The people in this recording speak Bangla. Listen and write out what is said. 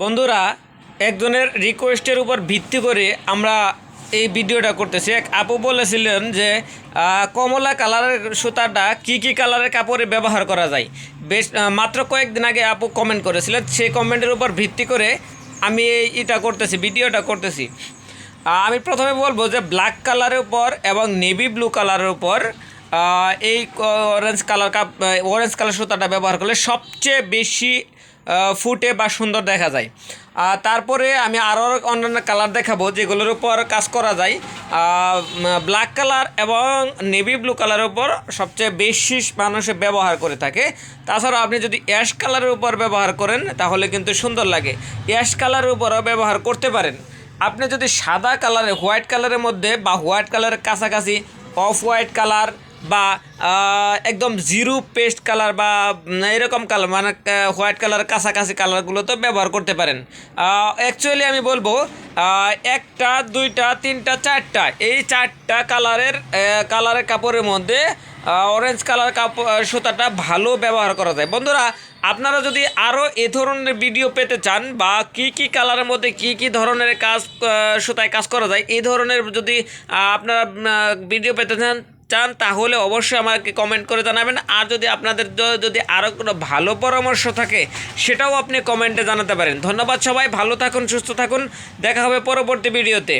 বন্ধুরা, একজনের রিকোয়েস্টের উপর ভিত্তি করে আমরা এই ভিডিওটা করতেছি। এক আপু বলেছিলেন যে কমলা কালারের সুতাটা কি কি কালারের কাপড়ে ব্যবহার করা যায়? বেশ মাত্র কয়েকদিন আগে আপু কমেন্ট করেছিলেন। সেই কমেন্টের উপর ভিত্তি করে আমি এই এটা করতেছি, ভিডিওটা করতেছি। আমি প্রথমে বলব যে ব্ল্যাক কালারের উপর এবং নেভি ব্লু কালারের উপর এই orange colour cup orange colour সুতাটা ব্যবহার করলে সবচেয়ে বেশি ফুটে বা সুন্দর দেখা যায়। তারপরে আমি আরও অন্যান্য কালার দেখাবো যেগুলোর উপর কাজ করা যায়। ব্ল্যাক কালার এবং নেভি ব্লু কালারের উপর সবচেয়ে বেশি মানুষে ব্যবহার করে থাকে। তাছাড়া আপনি যদি অ্যাশ কালারের উপর ব্যবহার করেন, তাহলে কিন্তু সুন্দর লাগে। অ্যাশ কালারের উপরও ব্যবহার করতে পারেন। আপনি যদি সাদা কালারের হোয়াইট কালারের মধ্যে বা হোয়াইট কালারের কাছাকাছি অফ হোয়াইট কালার বা একদম জিরো পেস্ট কালার বা এরকম কালার মানে হোয়াইট কালার, কাছাকাছি কালারগুলো তো ব্যবহার করতে পারেন। অ্যাকচুয়ালি আমি বলব একটা, দুইটা, তিনটা, চারটা, এই চারটা কালারের কালারের কাপড়ের মধ্যে অরেঞ্জ কালার কাপড় সুতাটা ভালো ব্যবহার করা যায়। বন্ধুরা, আপনারা যদি আরও এ ধরনের ভিডিও পেতে চান বা কি কি কালারের মধ্যে কি কি ধরনের কাজ সুতায় কাজ করা যায় এই ধরনের যদি আপনারা ভিডিও পেতে চান চান, তাহলে অবশ্যই আমাকে কমেন্ট করে জানাবেন। আর যদি আপনাদের যদি আরও কোনো ভালো পরামর্শ থাকে, সেটাও আপনি কমেন্টে জানাতে পারেন। ধন্যবাদ সবাই, ভালো থাকুন, সুস্থ থাকুন। দেখা হবে পরবর্তী ভিডিওতে